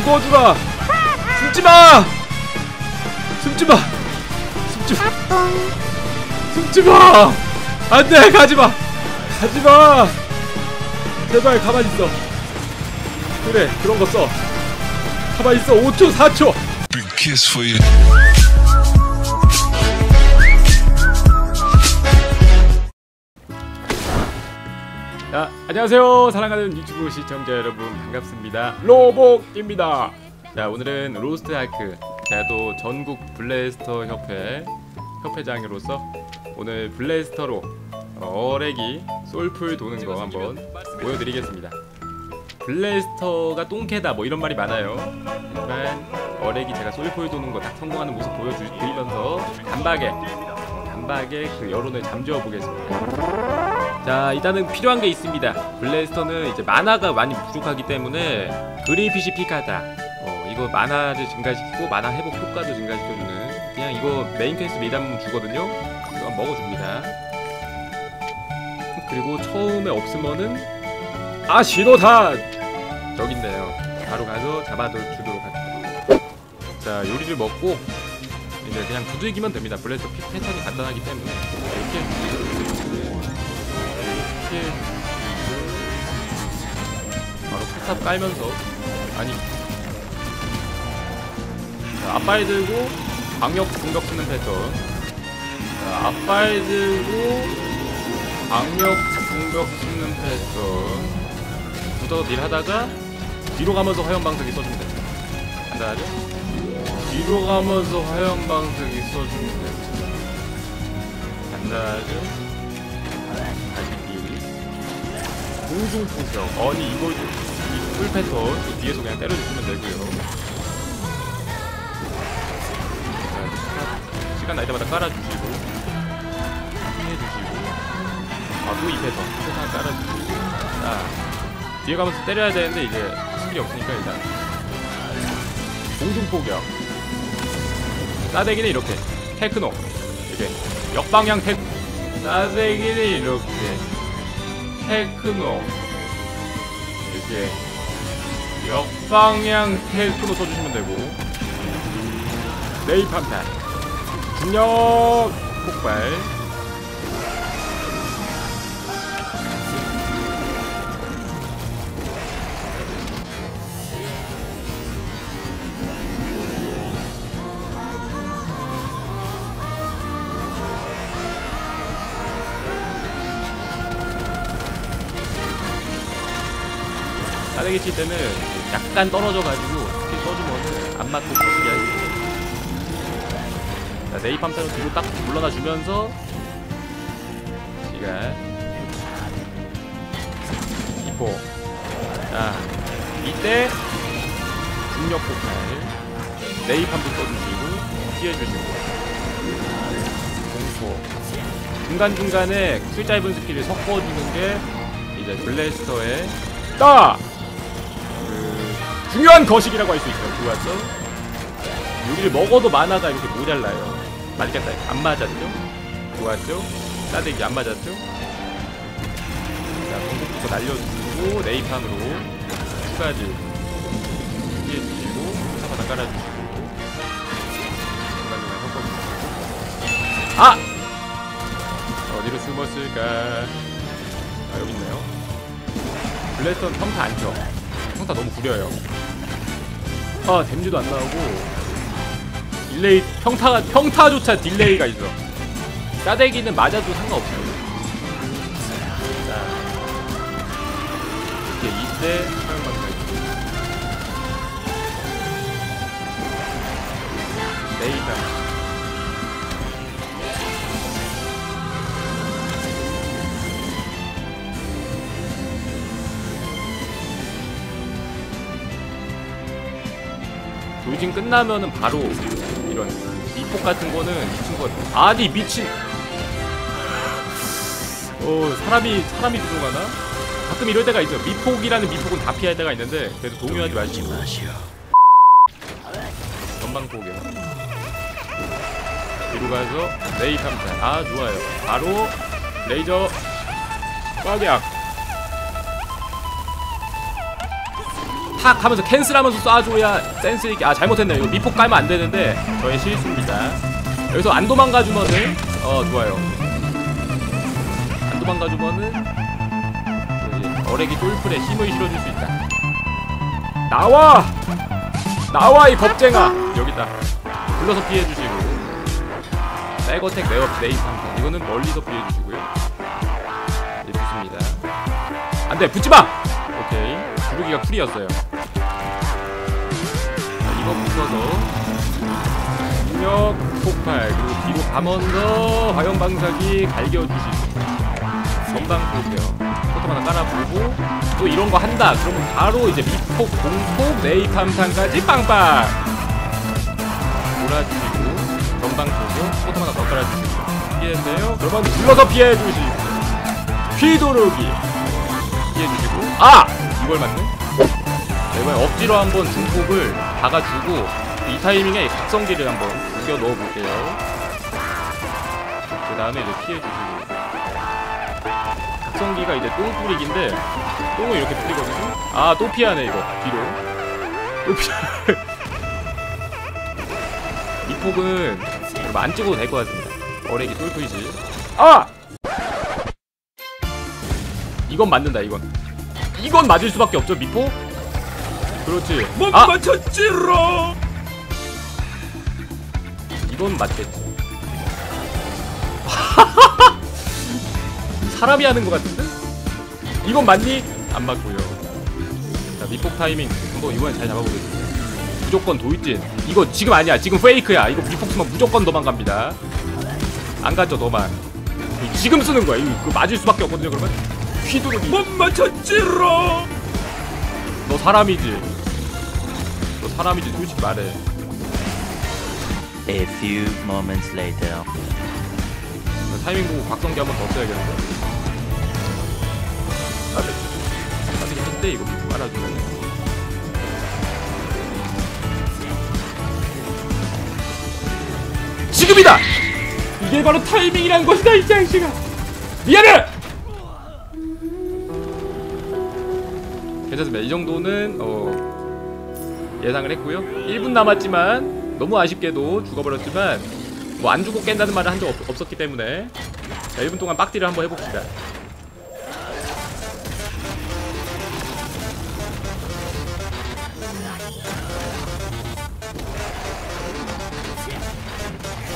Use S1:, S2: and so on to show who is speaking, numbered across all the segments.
S1: 죽어주라 숨지마. 숨지마. 숨지마. 숨지마. 안돼 가지마. 가지마. 제발 가만히 있어. 그래 그런 거써. 가만히 있어. 5초 4초 자, 안녕하세요. 사랑하는 유튜브 시청자 여러분 반갑습니다. 로복입니다. 자, 오늘은 로스트 아크. 제가 또 전국 블래스터 협회 협회장으로서 오늘 블래스터로 어레기 솔풀 도는 거 한번 보여드리겠습니다. 블래스터가 똥캐다 뭐 이런 말이 많아요. 하지만 어레기 제가 솔풀 도는 거 딱 성공하는 모습 보여드리면서 단박에 단박에 그 여론을 잠재워 보겠습니다. 자 일단은 필요한 게 있습니다. 블래스터는 이제 만화가 많이 부족하기 때문에 그레이피시 피카다. 어 이거 만화를 증가시키고 만화 회복 효과도 증가시켜주는 그냥 이거 메인 퀘스트 리담 주거든요. 이거 먹어줍니다. 그리고 처음에 없으면은 아 신호탄! 저기 있네요. 바로 가서 잡아주도록 합니다 자 요리를 먹고 이제 그냥 두들기면 됩니다. 블래스터 피 패턴이 간단하기 때문에. 이렇게 이렇게 바로 포탑 깔면서 아니 자, 앞발 들고 방역 공격 쓰는 패턴 자, 앞발 들고 방역 공격 쓰는 패턴 붙어서 딜 하다가 뒤로 가면서 화염방석이 써주면 됩니다 간단하죠? 뒤로 가면서 화염방석이 써주면 됩니다 간단하죠? 공중 포격 아니 이걸 이풀 패턴 또 뒤에서 그냥 때려주시면 되고요. 자, 시간 날 때마다 깔아주시고 피해주시고. 아또 이 패턴. 이 패턴 깔아주시고. 자 뒤에 가면서 때려야 되는데 이제 스킬이 없으니까 일단. 공중 포격. 싸대기는 이렇게. 테크노. 이렇게. 역방향 테크 싸대기는 이렇게 테크노. 이렇게 역방향 테크노 써주시면 되고. 네이팜탄 중력 폭발 싸대기 칠 때는 약간 떨어져가지고 스킬 써주면 안 맞고 거시기 하지 자 네이팜타로 뒤로 딱 물러나 주면서 시간. 2포. 자 이때 중력 폭발 네이팜도 써주시고 피해주시고. 중간중간에 술 짧은 스킬을 섞어주는 게 이제 블래스터의 따! 그 중요한 거식이라고 할 수 있어요. 좋았어. 여기를 먹어도 만화가 이렇게 모자라요. 맞겠다. 안 맞았죠? 좋았죠? 싸대기 안 맞았죠? 자, 공격부터 날려주고 네이팜으로 추가지 피해주시고 사바다 깔아주시고 중간중간 섞어주시고 아! 어디로 숨었을까? 아 여기 있네요. 블래스터는 평타 안 쳐. 평타 너무 구려요. 아, 댐지도 안 나오고. 딜레이, 평타가, 평타조차 딜레이가 있어. 싸대기는 맞아도 상관없어요. 자. 이렇게 이때 사용받는. 네이다. 도진 끝나면은 바로 이런 미폭 같은 거는 미친 거 아니 미친! 어 사람이 사람이 들어가나? 가끔 이럴 때가 있어요. 미폭이라는 미폭은 다 피할 때가 있는데 그래도 동요하지 마시고. 전방 포격 뒤로 가서 레이 탐탄 아 좋아요. 바로 레이저 꽉약 탁 하면서 캔슬하면서 쏴줘야 센스 있게 아 잘못했네요. 이거 미폭 깔면 안 되는데 저의 실수입니다. 여기서 안 도망가 주면은 어 좋아요. 안 도망가 주면은 여기 어레기 똘풀에 힘을 실어줄 수 있다. 나와! 나와 이 겁쟁아! 여기다 불러서 피해주시고. 백어택 네어 네이 상태 이거는 멀리서 피해주시고요. 네 좋습니다. 안돼 붙지마! 오케이. 구르기가 쿨이었어요 붙어서 중력 폭발 그리고 뒤로 가면서 화염방사기 갈겨주시고. 전방 볼게요. 포토 하나 깔아보고 또 이런 거 한다. 그러면 바로 이제 미폭 공폭 네이탐탄까지 빵빵! 몰아주시고 전방 보고 포토 하나 더 깔아주시고. 피했는데요. 그러면 불러서 피해주시고. 휘도르기. 피해주시고. 아! 이걸 맞네? 네, 이번에 억지로 한번 중폭을 박아주고 이 타이밍에 각성기를 한번 웃겨 넣어볼게요. 그 다음에 이제 피해주시고. 각성기가 이제 똥 뿌리기인데 똥을 이렇게 뿌리거든요. 아 또 피하네 이거. 뒤로. 또 피하 이 폭은 여러분 안 찍어도 될 것 같습니다. 어레기 똘프이지. 아! 이건 맞는다 이건. 이건 맞을 수밖에 없죠 미포 그렇지.
S2: 못
S1: 아!
S2: 맞췄지롱
S1: 이건 맞겠지. 사람이 하는 것 같은데? 이건 맞니? 안 맞고요. 자 미폭 타이밍. 한번 이번엔 잘 잡아보겠습니다. 무조건 도입진 이거 지금 아니야. 지금 페이크야. 이거 미폭 쓰면 무조건 도망갑니다. 안 가죠 도망 지금 쓰는 거야. 이거 맞을 수밖에 없거든요 그러면. 휘두르기.
S2: 못 맞췄지롱
S1: 너 사람이지 너 사람이지 솔직히 말해
S3: A few moments later.
S1: 타이밍 보고 각성기 한 번 더 써야겠는데 아, 네. 아, 되게 뜬데 이거 빨아주면 지금이다! 이게 바로 타이밍이란 것이다 이 장씨가 미안해! 괜찮습니다. 이 정도는 어, 예상을 했고요. 1분 남았지만 너무 아쉽게도 죽어버렸지만 뭐 안 죽고 깬다는 말을 한 적 없었기 때문에 자 1분 동안 빡디를 한번 해봅시다.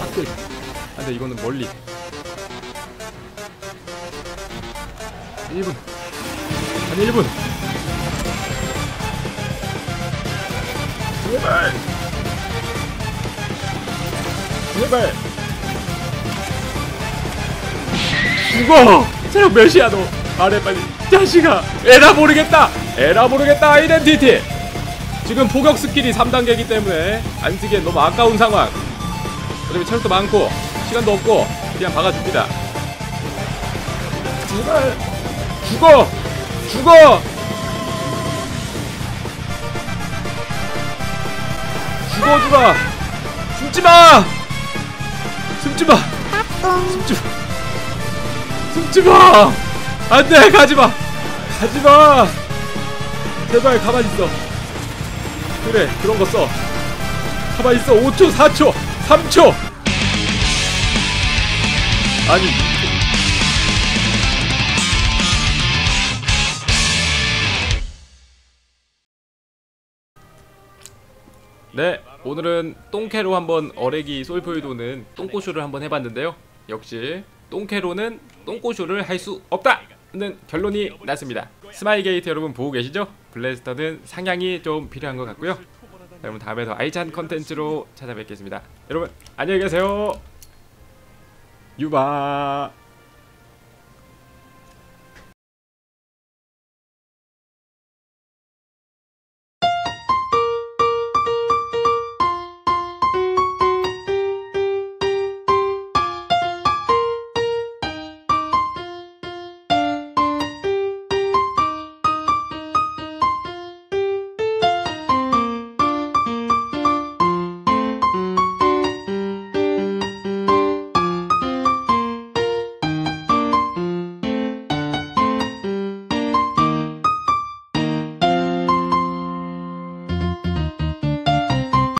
S1: 빡디 안돼 이거는 멀리. 1분. 한 1분 제발 제발 죽어! 체력 몇이야 너 말해 빨리. 자식아 에라 모르겠다! 에라 모르겠다 아이덴티티! 지금 포격 스킬이 3단계이기 때문에 안 쓰기엔 너무 아까운 상황. 어차피 체력도 많고 시간도 없고 그냥 박아줍니다. 제발! 죽어! 죽어 죽어주라 숨지마. 숨지마. 숨지마. 숨지마. 안돼 가지마. 가지마. 제발 가만히 있어. 그래 그런 거 써. 가만히 있어. 5초 4초 3초. 아니 네, 오늘은 똥캐로 한번 어레기 솔포이도는 똥꼬쇼를 한번 해봤는데요. 역시 똥캐로는 똥꼬쇼를 할 수 없다 는 결론이 났습니다. 스마일 게이트 여러분 보고 계시죠? 블래스터는 상향이 좀 필요한 것 같고요. 여러분 다음에 더 알찬 컨텐츠로 찾아뵙겠습니다. 여러분 안녕히 계세요. 유바.